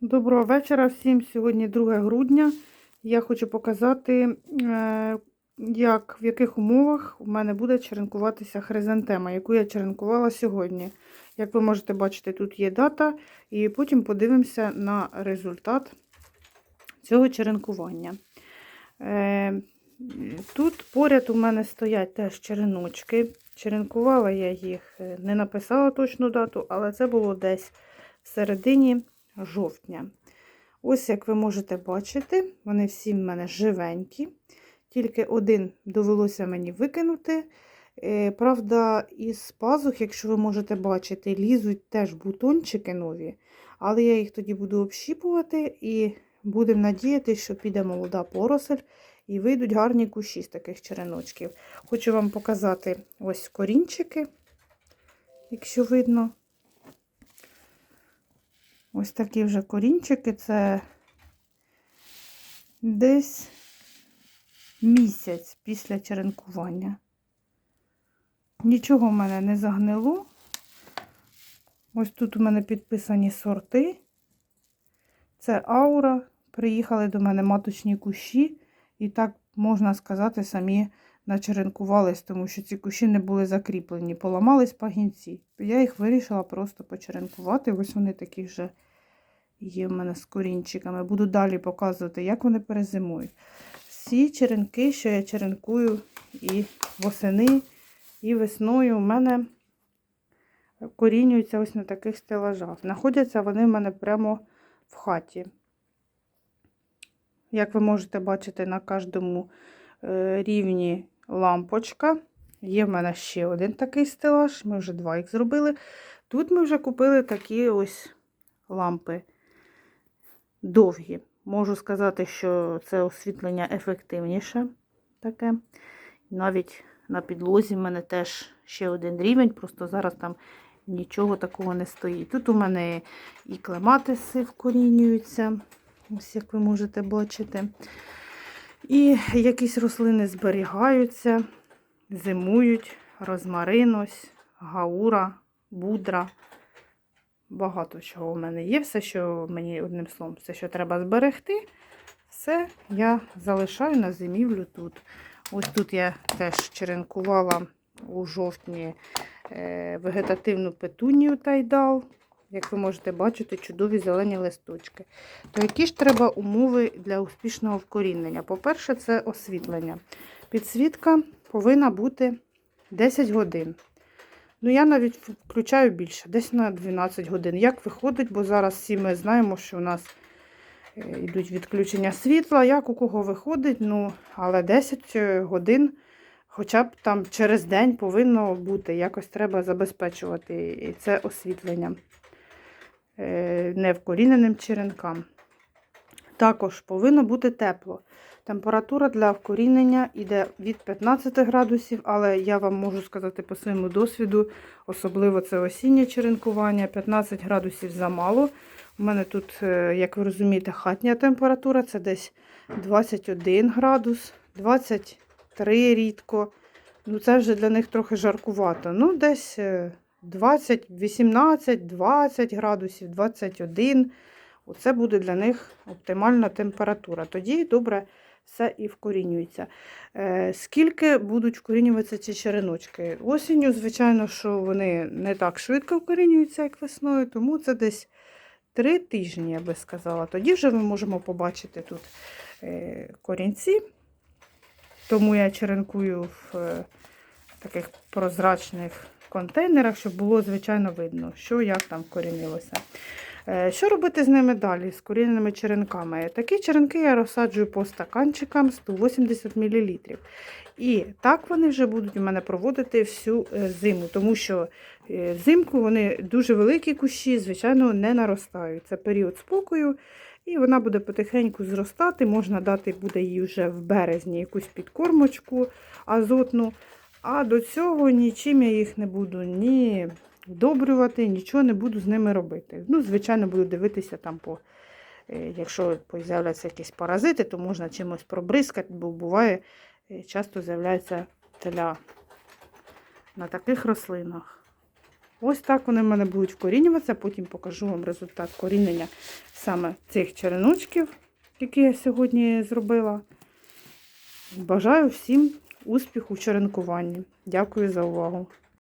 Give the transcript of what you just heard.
Доброго вечора всім. Сьогодні 2 грудня. Я хочу показати, е, як, в яких умовах у мене буде черенкуватися хризантема, яку я черенкувала сьогодні. Як ви можете бачити, тут є дата, і потім подивимося на результат цього черенкування. Е, Тут поряд у мене стоять теж череночки. Черенкувала я їх, е, не написала точну дату, але це було десь в середині жовтня. Ось, як ви можете бачити, вони всі в мене живенькі. Тільки один довелося мені викинути. Е, Правда, із пазух, якщо ви можете бачити, лізуть теж бутончики нові. Але я їх тоді буду общіпувати і будемо надіятися, що піде молода поросель і вийдуть гарні кущі з таких череночків. Хочу вам показати ось корінчики, якщо видно. Ось такі вже корінчики, це десь місяць після черенкування. Нічого в мене не загнило. Ось тут у мене підписані сорти. Це аура. Приїхали до мене маточні кущі, і так, можна сказати, самі начеренкувались, тому що ці кущі не були закріплені, поламались пагінці. Я їх вирішила просто почеренкувати. Ось вони такі вже є в мене з корінчиками. Буду далі показувати, як вони перезимують. Всі черенки, що я черенкую і восени, і весною, у мене корінюються ось на таких стелажах. Знаходяться вони в мене прямо в хаті. Як ви можете бачити, на кожному е, рівні лампочка. Є в мене ще один такий стелаж, ми вже два їх зробили. Тут ми вже купили такі ось лампи довгі. Можу сказати, що це освітлення ефективніше таке. Навіть на підлозі в мене теж ще один рівень, просто зараз там нічого такого не стоїть. Тут у мене і клематиси вкорінюються, ось як ви можете бачити. І якісь рослини зберігаються, зимують, розмарин, ось, гаура, будра. Багато чого в мене є. Все, що мені одним словом, все, що треба зберегти, все я залишаю на зимівлю тут. Ось тут я теж черенкувала у жовтні е, вегетативну петунію тайдал. Як ви можете бачити, чудові зелені листочки. То які ж треба умови для успішного вкорінення? По-перше, це освітлення. Підсвітка повинна бути 10 годин. Ну, я навіть включаю більше, десь на 12 годин. Як виходить, бо зараз всі ми знаємо, що у нас е, йдуть відключення світла, як у кого виходить, ну, але 10 годин хоча б там через день повинно бути. Якось треба забезпечувати і це освітлення е, невкоріненим черенкам. Також повинно бути тепло. Температура для вкорінення йде від 15 градусів, але я вам можу сказати по своєму досвіду, особливо це осіннє черенкування, 15 градусів замало. У мене тут, е, як ви розумієте, хатня температура це десь 21 градус, 23 рідко. Ну, Це вже для них трохи жаркувато. Ну, десь 20, 18, 20 градусів, 21. Оце буде для них оптимальна температура. Тоді добре все і вкорінюється. Е, Скільки будуть вкорінюватися ці череночки? Осінню, звичайно, що вони не так швидко вкорінюються, як весною, тому це десь 3 тижні, я би сказала. Тоді вже ми можемо побачити тут е, корінці. Тому я черенкую в е, таких прозрачних контейнерах, щоб було, звичайно, видно, що як там вкорінилося. Е, Що робити з ними далі, з корінними черенками? Такі черенки я розсаджую по стаканчикам 180 мл. І так вони вже будуть у мене проводити всю е, зиму, тому що е, взимку вони дуже великі кущі, звичайно, не наростають. Це період спокою, і вона буде потихеньку зростати. Можна дати буде їй вже в березні якусь підкормочку азотну. А до цього нічим я їх не буду ні вдобрювати, нічого не буду з ними робити. Ну, звичайно, буду дивитися там по. е, Якщо з'являються якісь паразити, то можна чимось пробризкати, бо буває, е, часто з'являється теля на таких рослинах. Ось так вони в мене будуть вкорінюватися, потім покажу вам результат корінення саме цих череночків, які я сьогодні зробила. Бажаю всім успіху в черенкуванні. Дякую за увагу!